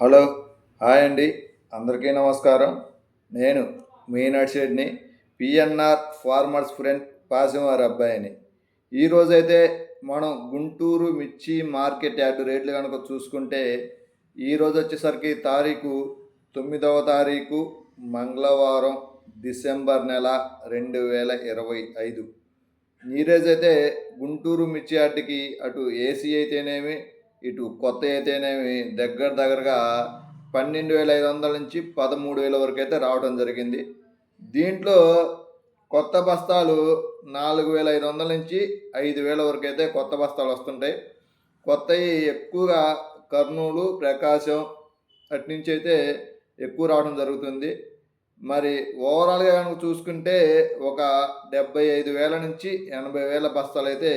Hello hi అండి. అందరికీ నమస్కారం. నేను మీ నడిషెడ్ని పిఎన్ఆర్ ఫార్మర్స్ ఫ్రెండ్ పాసివారి అబ్బాయిని. ఈరోజైతే మనం గుంటూరు మిర్చి మార్కెట్ యార్డు రేట్లు కనుక చూసుకుంటే ఈరోజు వచ్చేసరికి తారీఖు తొమ్మిదవ తారీఖు మంగళవారం డిసెంబర్ నెల రెండు వేల ఇరవై ఐదు. ఈరోజైతే గుంటూరు మిర్చి యార్డుకి అటు ఏసీ అయితేనేమి ఇటు కొత్త అయితేనేమి దగ్గర దగ్గరగా పన్నెండు వేల ఐదు వందల నుంచి పదమూడు వేల వరకు అయితే రావడం జరిగింది. దీంట్లో కొత్త బస్తాలు నాలుగు వేల ఐదు వందల నుంచి ఐదు వేల వరకు అయితే కొత్త బస్తాలు వస్తుంటాయి. కొత్తవి ఎక్కువగా కర్నూలు ప్రకాశం అటు నుంచి అయితే ఎక్కువ రావడం జరుగుతుంది. మరి ఓవరాల్గా కనుక చూసుకుంటే ఒక డెబ్బై ఐదు వేల నుంచి ఎనభై వేల బస్తాలు అయితే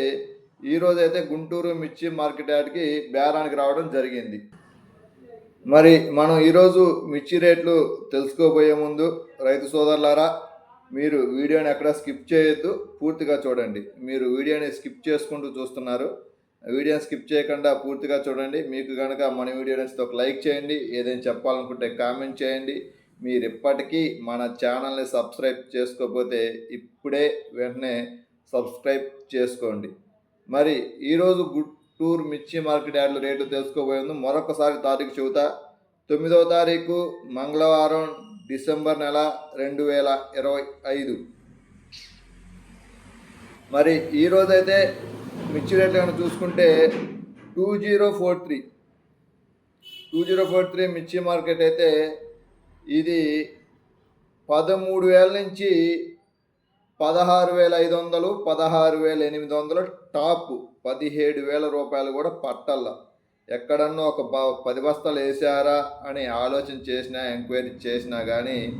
ఈరోజు అయితే గుంటూరు మిర్చి మార్కెట్ యార్డ్కి బేరానికి రావడం జరిగింది. మరి మనం ఈరోజు మిర్చి రేట్లు తెలుసుకోబోయే ముందు రైతు సోదరులారా మీరు వీడియోని ఎక్కడ స్కిప్ చేయొద్దు పూర్తిగా చూడండి. మీరు వీడియోని స్కిప్ చేసుకుంటూ చూస్తున్నారు. వీడియోని స్కిప్ చేయకుండా పూర్తిగా చూడండి. మీకు కనుక మన వీడియో నచ్చితే ఒక లైక్ చేయండి. ఏదైనా చెప్పాలనుకుంటే కామెంట్ చేయండి. మీరు ఇప్పటికీ మన ఛానల్ని సబ్స్క్రైబ్ చేసుకోకపోతే ఇప్పుడే వెంటనే సబ్స్క్రైబ్ చేసుకోండి. మరి ఈరోజు గుంటూరు మిర్చి మార్కెట్ యార్డ్ల రేట్లు తెలుసుకోబోయే మరొకసారి తారీఖు చెబుతా తొమ్మిదవ తారీఖు మంగళవారం డిసెంబర్ నెల రెండు వేల ఇరవై ఐదు. మరి ఈరోజైతే మిర్చి రేట్లు కనుక చూసుకుంటే two zero four three. Two zero four three మిర్చి మార్కెట్ అయితే ఇది పదమూడు వేల నుంచి పదహారు వేల ఐదు వందలు పదహారు వేల ఎనిమిది వందలు టాప్ పదిహేడు వేల రూపాయలు కూడా పట్టల్ల. ఎక్కడన్నా ఒక బ- పది బస్తాలు వేసారా అని ఆలోచన చేసినా ఎంక్వైరీ చేసినా కానీ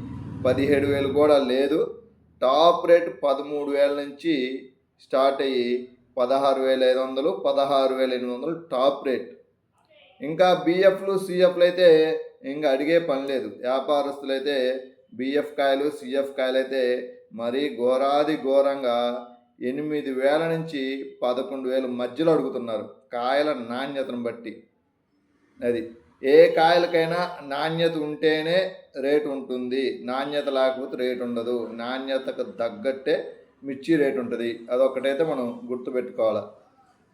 పదిహేడు వేలు కూడా లేదు. టాప్ రేట్ పదమూడు వేల నుంచి స్టార్ట్ అయ్యి పదహారు వేల ఐదు వందలు పదహారు వేల ఎనిమిది వందలు టాప్ రేట్. ఇంకా బిఎఫ్లు సిఎఫ్లు అయితే ఇంకా అడిగే పని లేదు. వ్యాపారస్తులు అయితే బిఎఫ్ కాయలు సిఎఫ్ కాయలు అయితే మరీ ఘోరాది ఘోరంగా ఎనిమిది వేల నుంచి పదకొండు వేల మధ్యలో అడుగుతున్నారు. కాయల నాణ్యతను బట్టి. అది ఏ కాయలకైనా నాణ్యత ఉంటేనే రేటు ఉంటుంది. నాణ్యత లేకపోతే రేటు ఉండదు. నాణ్యతకు తగ్గట్టే మిర్చి రేటు ఉంటుంది. అదొకటైతే మనం గుర్తుపెట్టుకోవాలి.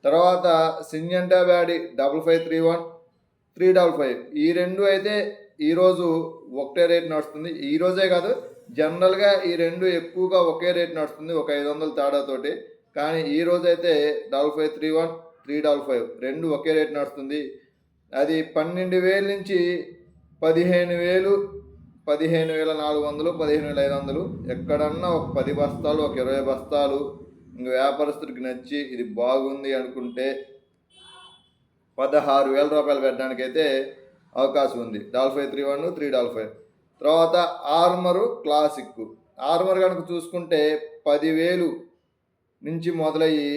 తర్వాత Syngenta Byadgi double five three one three double five. ఈ రెండు అయితే ఈరోజు ఒకటే రేట్ నడుస్తుంది. ఈ రోజే కాదు జనరల్గా ఈ రెండు ఎక్కువగా ఒకే రేట్ నడుస్తుంది ఒక ఐదు వందల తేడాతోటి. కానీ ఈ రోజైతే double five three one three double five రెండు ఒకే రేట్ నడుస్తుంది. అది పన్నెండు వేల నుంచి పదిహేను వేలు పదిహేను వేల నాలుగు వందలు పదిహేను వేల ఐదు వందలు. ఎక్కడన్నా ఒక పది బస్తాలు ఒక ఇరవై బస్తాలు ఇంక వ్యాపారస్తుడికి నచ్చి ఇది బాగుంది అనుకుంటే పదహారు వేల రూపాయలు పెట్టడానికి అయితే అవకాశం ఉంది. Doll five three one three doll five. తర్వాత ఆర్మరు క్లాసిక్ ఆర్మర్ కనుక చూసుకుంటే పదివేలు నుంచి మొదలయ్యి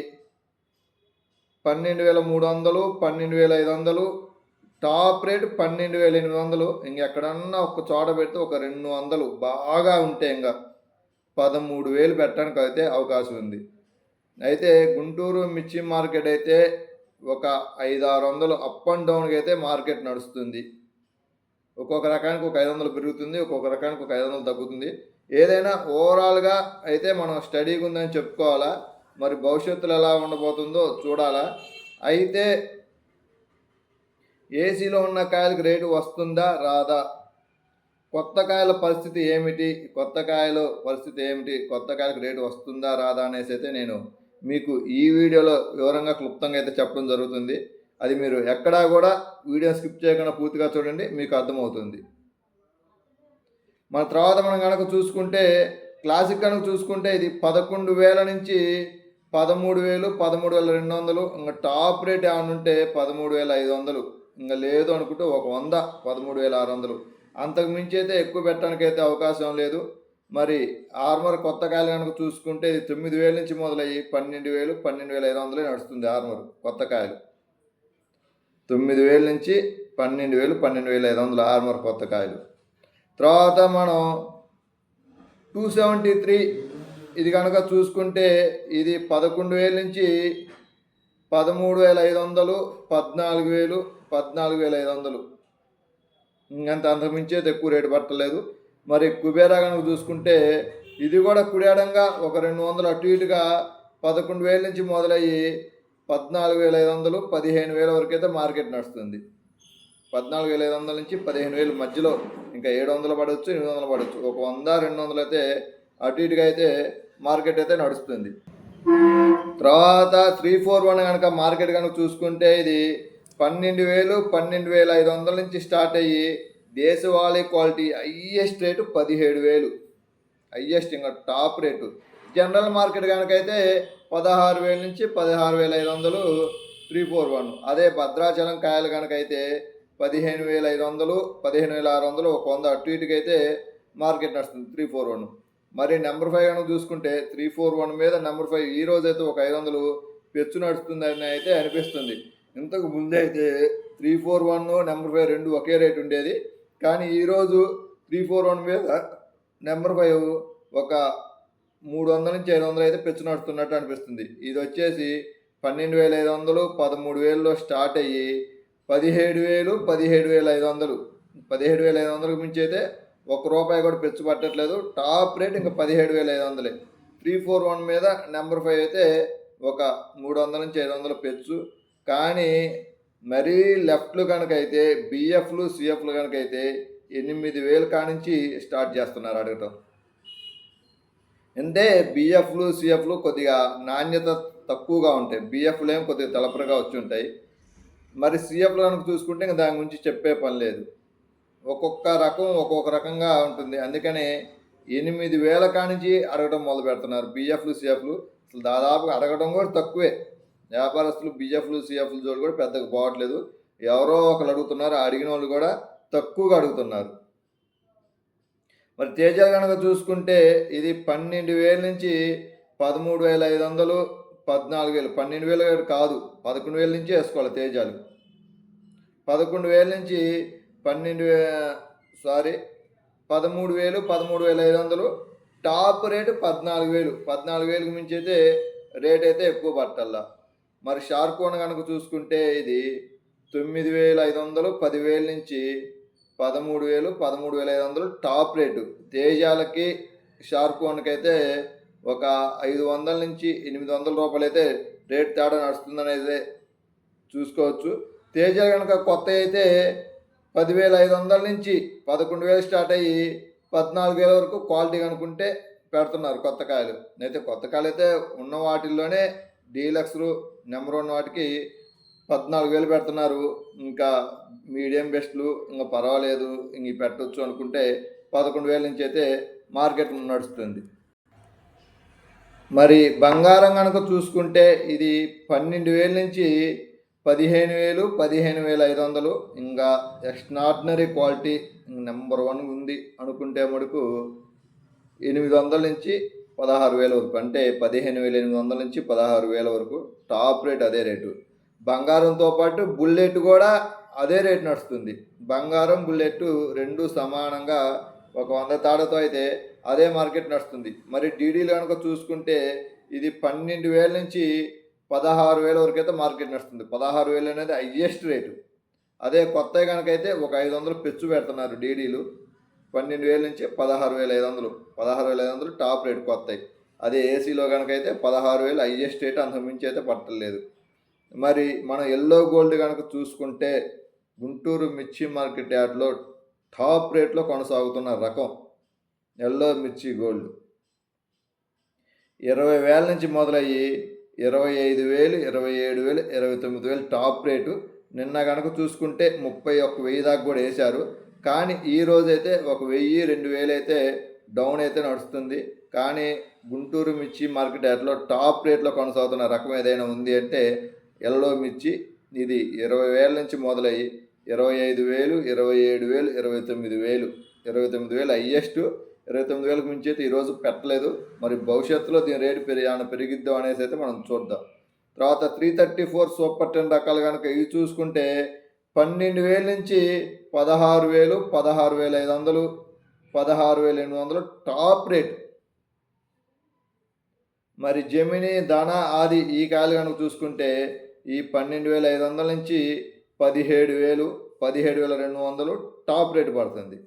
పన్నెండు వేల మూడు వందలు పన్నెండు వేల ఐదు వందలు టాప్ రేట్ పన్నెండు వేల ఎనిమిది వందలు ఇంకెక్కడన్నా ఒక చోట పెడితే ఒక రెండు వందలు బాగా ఉంటే ఇంకా పదమూడు వేలు పెట్టడానికి అయితే అవకాశం ఉంది. అయితే గుంటూరు మిర్చి మార్కెట్ అయితే ఒక ఐదు ఆరు వందలు అప్ అండ్ డౌన్కి అయితే మార్కెట్ నడుస్తుంది. ఒక్కొక్క రకానికి ఒక ఐదు వందలు పెరుగుతుంది ఒక్కొక్క రకానికి ఒక ఐదు వందలు తగ్గుతుంది. ఏదైనా ఓవరాల్గా అయితే మనం స్టడీగా ఉందని చెప్పుకోవాలా? మరి భవిష్యత్తులో ఎలా ఉండబోతుందో చూడాలా? అయితే ఏసీలో ఉన్న కాయలకు రేటు వస్తుందా రాదా? కొత్త కాయల పరిస్థితి ఏమిటి? కొత్త కాయల పరిస్థితి ఏమిటి? కొత్త కాయలకు రేటు వస్తుందా రాదా అనేసి అయితే నేను మీకు ఈ వీడియోలో వివరంగా క్లుప్తంగా అయితే చెప్పడం జరుగుతుంది. అది మీరు ఎక్కడా కూడా వీడియో స్కిప్ చేయకుండా పూర్తిగా చూడండి మీకు అర్థమవుతుంది. మన తర్వాత మనం కనుక చూసుకుంటే క్లాసిక్ కనుక చూసుకుంటే ఇది పదకొండు వేల నుంచి పదమూడు వేలు పదమూడు వేల రెండు వందలు ఇంకా టాప్ రేట్ ఏమైనా ఉంటే పదమూడు వేల ఐదు వందలు ఇంకా లేదు అనుకుంటే ఒక వంద పదమూడు వేల ఆరు వందలు. అంతకు మించి అయితే ఎక్కువ పెట్టడానికి అయితే అవకాశం లేదు. మరి ఆర్మర్ కొత్త కాయలు కనుక చూసుకుంటే ఇది తొమ్మిది వేల నుంచి మొదలయ్యి పన్నెండు వేలు పన్నెండు వేల ఐదు వందలే నడుస్తుంది ఆర్మర్ కొత్త కాయలు. తొమ్మిది వేల నుంచి పన్నెండు వేలు పన్నెండు వేల ఐదు వందలు ఆర్మర్ కొత్త కాయలు. తర్వాత మనం టూ సెవెంటీ త్రీ ఇది కనుక చూసుకుంటే ఇది పదకొండు వేల నుంచి పదమూడు వేల ఐదు వందలు పద్నాలుగు వేలు పద్నాలుగు వేల ఐదు వందలు. ఇంకంత అంతకుమించేది ఎక్కువ రేటు పట్టలేదు. మరి కుబేరా కనుక చూసుకుంటే ఇది కూడా కుడేడంగా ఒక రెండు వందలు అటు ఇటుగా పదకొండు వేల నుంచి మొదలయ్యి పద్నాలుగు వేల ఐదు వందలు పదిహేను వేల వరకు అయితే మార్కెట్ నడుస్తుంది. పద్నాలుగు వేల ఐదు వందల నుంచి పదిహేను వేలు మధ్యలో ఇంకా ఏడు వందలు పడవచ్చు ఎనిమిది వందలు పడవచ్చు ఒక వంద రెండు వందలు అయితే అటు ఇటుగా అయితే మార్కెట్ అయితే నడుస్తుంది. తర్వాత త్రీ ఫోర్ వన్ కనుక మార్కెట్ కనుక చూసుకుంటే ఇది పన్నెండు వేలు పన్నెండు వేల ఐదు వందల నుంచి స్టార్ట్ అయ్యి దేశవాళీ క్వాలిటీ హయ్యెస్ట్ రేటు పదిహేడు వేలు. హయ్యెస్ట్ ఇంకా టాప్ రేటు. జనరల్ మార్కెట్ కనుకైతే పదహారు వేల నుంచి పదహారు వేల ఐదు వందలు త్రీ ఫోర్ వన్ అదే భద్రాచలం కాయలు కనుకైతే పదిహేను వేల ఐదు వందలు పదిహేను వేల ఆరు వందలు ఒక వంద అటు ఇటుకి అయితే మార్కెట్ నడుస్తుంది త్రీ ఫోర్ వన్ మరి నెంబర్ ఫైవ్ కనుక చూసుకుంటే త్రీ ఫోర్ వన్ మీద నెంబర్ ఫైవ్ ఈ రోజు అయితే ఒక ఐదు వందలు పెచ్చు నడుస్తుందని అయితే అనిపిస్తుంది. ఇంతకు ముందే అయితే three four one number five రెండు ఒకే రేట్ ఉండేది. కానీ ఈరోజు త్రీ ఫోర్ వన్ మీద నెంబర్ ఫైవ్ ఒక మూడు వందల నుంచి ఐదు వందలు అయితే పెచ్చు నడుస్తున్నట్టు అనిపిస్తుంది. ఇది వచ్చేసి పన్నెండు వేల ఐదు వందలు పదమూడు వేలలో స్టార్ట్ అయ్యి పదిహేడు వేలు పదిహేడు వేల ఐదు వందలు. పదిహేడు వేల ఐదు వందలకు మించి అయితే ఒక రూపాయి కూడా పెచ్చు పట్టట్లేదు టాప్ రేట్ ఇంకా పదిహేడు వేల ఐదు వందలే. త్రీ ఫోర్ వన్ మీద నెంబర్ ఫైవ్ అయితే ఒక మూడు వందల నుంచి ఐదు వందలు పెచ్చు కానీ మరీ లెఫ్ట్లు కనుక అయితే బిఎఫ్లు సిఎఫ్లు కనుక అయితే ఎనిమిది వేలు కానించి స్టార్ట్ చేస్తున్నారు అడగటం. అంటే బిఎఫ్లు సిఎఫ్లు కొద్దిగా నాణ్యత తక్కువగా ఉంటాయి. బిఎఫ్లు ఏమి కొద్దిగా తలపరగా వచ్చి ఉంటాయి. మరి సిఎఫ్లు కనుక చూసుకుంటే ఇంకా దాని గురించి చెప్పే పని లేదు. ఒక్కొక్క రకం ఒక్కొక్క రకంగా ఉంటుంది. అందుకని ఎనిమిది వేల కానించి అడగడం మొదలు పెడుతున్నారు. బిఎఫ్లు సిఎఫ్లు అసలు దాదాపుగా అడగడం కూడా తక్కువే. వ్యాపారస్తులు బిఎఫ్లు సిఎఫ్లు జోడు కూడా పెద్దగా పోవట్లేదు. ఎవరో ఒకరు అడుగుతున్నారు. అడిగిన వాళ్ళు కూడా తక్కువగా అడుగుతున్నారు. మరి తేజాలు కనుక చూసుకుంటే ఇది పన్నెండు వేల నుంచి పదమూడు వేల ఐదు వందలు పద్నాలుగు వేలు. పన్నెండు వేలు కాదు. పదకొండు వేల నుంచి వేసుకోవాలి తేజాలు. పదకొండు వేల నుంచి పన్నెండు వే సారీ పదమూడు వేలు పదమూడు వేల ఐదు వందలు. టాప్ రేటు పద్నాలుగు వేలు. పద్నాలుగు వేలకు మించి అయితే రేట్ అయితే ఎక్కువ పట్టల్లా. మరి షార్కోన్ కనుక చూసుకుంటే ఇది తొమ్మిది వేల ఐదు వందలు పదివేల నుంచి పదమూడు వేలు పదమూడు వేల ఐదు వందలు టాప్ రేటు. తేజాలకి షార్క్ అయితే ఒక ఐదు వందల నుంచి ఎనిమిది వందల రూపాయలు అయితే రేట్ తేడా నడుస్తుందనేది చూసుకోవచ్చు. తేజాలు కనుక కొత్త అయితే పదివేల ఐదు వందల నుంచి పదకొండు వేలు స్టార్ట్ అయ్యి పద్నాలుగు వేల వరకు క్వాలిటీ కనుక్కుంటే పెడుతున్నారు కొత్త కాయలు. అయితే కొత్త కాయలు అయితే ఉన్న వాటిల్లోనే డీలక్స్లు నెంబర్ వన్ వాటికి పద్నాలుగు వేలు పెడుతున్నారు. ఇంకా మీడియం బెస్ట్లు ఇంకా పర్వాలేదు ఇంక పెట్టవచ్చు అనుకుంటే పదకొండు వేల నుంచి అయితే మార్కెట్ నడుస్తుంది. మరి బంగారం కనుక చూసుకుంటే ఇది పన్నెండు వేల నుంచి పదిహేను వేలు పదిహేను వేల ఐదు వందలు ఇంకా ఎక్స్ట్రాడినరీ క్వాలిటీ నెంబర్ వన్ ఉంది అనుకుంటే మటుకు ఎనిమిది వందల నుంచి పదహారు వేల వరకు. అంటే పదిహేను వేల ఎనిమిది వందల నుంచి పదహారు వేల వరకు. టాప్ రేట్ అదే రేటు. బంగారంతో పాటు బుల్లెట్ కూడా అదే రేట్ నడుస్తుంది. బంగారం బుల్లెట్ రెండు సమానంగా ఒక వంద తాడతో అయితే అదే మార్కెట్ నడుస్తుంది. మరి డీడీలు కనుక చూసుకుంటే ఇది పన్నెండు వేల నుంచి పదహారు వేల వరకు అయితే మార్కెట్ నడుస్తుంది. పదహారు వేలు అనేది హయ్యెస్ట్ రేటు. అదే కొత్త కనుకైతే ఒక ఐదు వందలు పెచ్చు పెడుతున్నారు డీడీలు. పన్నెండు వేల నుంచి పదహారు వేల ఐదు వందలు. పదహారు వేల ఐదు వందలు టాప్ రేట్ కొత్తవి. అదే ఏసీలో కనుకైతే పదహారు వేలు హయ్యెస్ట్ రేట్ అంతకుమించి అయితే పట్టలేదు. మరి మనం ఎల్లో గోల్డ్ కనుక చూసుకుంటే గుంటూరు మిర్చి మార్కెట్ యార్డ్లో టాప్ రేట్లో కొనసాగుతున్న రకం ఎల్లో మిర్చి గోల్డ్ ఇరవై వేల నుంచి మొదలయ్యి ఇరవై ఐదు వేలు ఇరవై ఏడు వేలు ఇరవై తొమ్మిది వేలు టాప్ రేటు. నిన్న కనుక చూసుకుంటే ముప్పై ఒక్క వెయ్యి దాకా కూడా వేశారు. కానీ ఈ రోజైతే ఒక వెయ్యి రెండు వేలు అయితే డౌన్ అయితే నడుస్తుంది. కానీ గుంటూరు మిర్చి మార్కెట్ యార్డ్లో టాప్ రేట్లో కొనసాగుతున్న రకం ఏదైనా ఉంది అంటే ఎల్లో మిర్చి ఇది ఇరవై వేల నుంచి మొదలయ్యి ఇరవై ఐదు వేలు ఇరవై ఏడు వేలు ఇరవై తొమ్మిది వేలు. ఇరవై తొమ్మిది వేలు హయ్యెస్ట్ ఇరవై తొమ్మిది వేలకు మించి అయితే ఈరోజు పెట్టలేదు. మరి భవిష్యత్తులో దీని రేటు పెరిగి ఏమైనా పెరిగిద్దాం అనేసి అయితే మనం చూద్దాం. తర్వాత three thirty four super ten రకాలు కనుక ఇవి చూసుకుంటే పన్నెండు వేల నుంచి పదహారు వేలు పదహారు వేల ఐదు వందలు పదహారు వేల ఎనిమిది వందలు టాప్ రేట్. మరి జమిని ధన ఆది ఈ కాయలు కనుక చూసుకుంటే ఈ పన్నెండు వేల ఐదు వందల నుంచి పదిహేడు వేలు పదిహేడు వేల రెండు వందలు టాప్ రేటు పడుతుంది.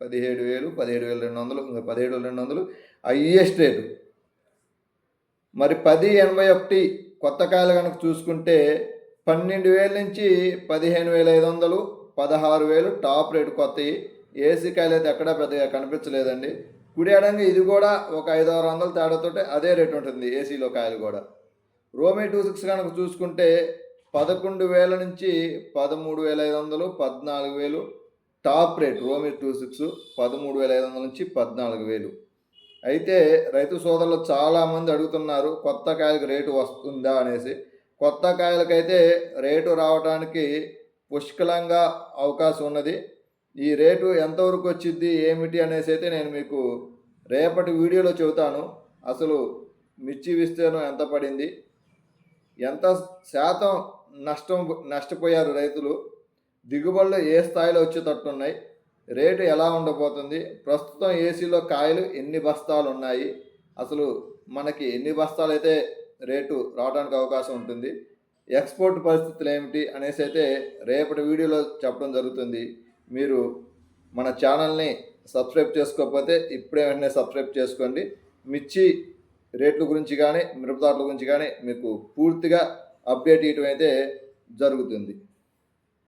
పదిహేడు వేలు పదిహేడు వేల రెండు వందలు ఇంకా పదిహేడు వేల రెండు వందలు హయ్యెస్ట్ రేటు. మరి పది ఎనభై ఒకటి కొత్త కాయలు కనుక చూసుకుంటే పన్నెండు వేల నుంచి పదిహేను వేల ఐదు వందలు పదహారు వేలు టాప్ రేటు కొత్తవి ఏసీ కాయలు అయితే ఎక్కడా పెద్దగా కనిపించలేదండి. కుడి ఎడంగా ఇది కూడా ఒక ఐదు ఆరు వందల తేడాతో అదే రేటు ఉంటుంది ఏసీలో కాయలు కూడా. రోమీ టూ సిక్స్ కనుక చూసుకుంటే పదకొండు వేల నుంచి పదమూడు వేల ఐదు వందలు పద్నాలుగు వేలు. టాప్ రేట్ రోమీ టూ సిక్స్ పదమూడు వేల ఐదు వందల నుంచి పద్నాలుగు వేలు. అయితే రైతు సోదరులు చాలామంది అడుగుతున్నారు కొత్త కాయలకు రేటు వస్తుందా అనేసి. కొత్త కాయలకైతే రేటు రావడానికి పుష్కలంగా అవకాశం ఉన్నది. ఈ రేటు ఎంతవరకు వచ్చింది ఏమిటి అనేసి అయితే నేను మీకు రేపటి వీడియోలో చెబుతాను. అసలు మిర్చి విస్తీర్ణం ఎంత పడింది ఎంత శాతం నష్టం నష్టపోయారు రైతులు? దిగుబడులు ఏ స్థాయిలో వచ్చేటట్టున్నాయి? రేటు ఎలా ఉండబోతుంది? ప్రస్తుతం ఏసీలో కాయలు ఎన్ని బస్తాలు ఉన్నాయి? అసలు మనకి ఎన్ని బస్తాలు అయితే రేటు రావడానికి అవకాశం ఉంటుంది? ఎక్స్పోర్ట్ పరిస్థితులు ఏమిటి అనేసి అయితే రేపటి వీడియోలో చెప్పడం జరుగుతుంది. మీరు మన ఛానల్ని సబ్స్క్రైబ్ చేసుకోకపోతే ఇప్పుడే వెంటనే సబ్స్క్రైబ్ చేసుకోండి. మిర్చి రేట్ల గురించి కానీ మిరపదాట్ల గురించి కానీ మీకు పూర్తిగా అప్డేట్ ఇవ్వడం అయితే జరుగుతుంది.